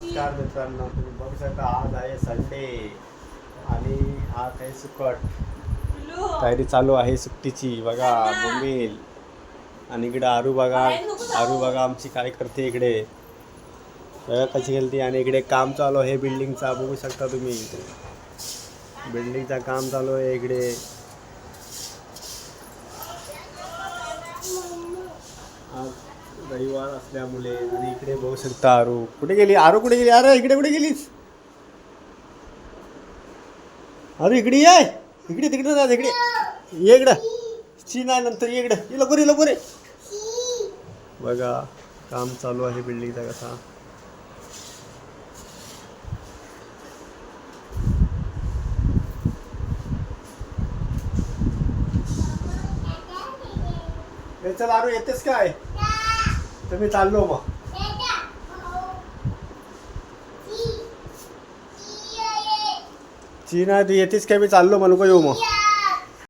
नमस्कार मित्रांनो तुम्ही बघू शकता आज आहे संडे आणि आज आहे सुकट तयारी चालू आहे सुट्टीची. बघा बोंबील आणि इकडे आरू बघा. आरू बघा आमची काय करते इकडे. बघा कशी गेलती आणि इकडे काम चालू आहे बिल्डिंगचा बघू शकता तुम्ही. बिल्डिंगचा काम चालू आहे इकडे. आज रविवार असल्यामुळे आणि इकडे बघू शकता आरू. कुठे गेली? आरू कुठे गेली? अरे इकडे कुठे गेलीस? अरे इकडे ये. इकडे तिकडे जा इकडे ये इकडं. ची नाही नंतर ये इकडं. ये लवकर ये लवकर ये. बघा काम चालू आहे बिल्डिंगचा कसा. हे चल आरू येतेस काय? तर मी चाललो मग. ची नाही तू येतेस काय? मी चाललो मग नको येऊ मग?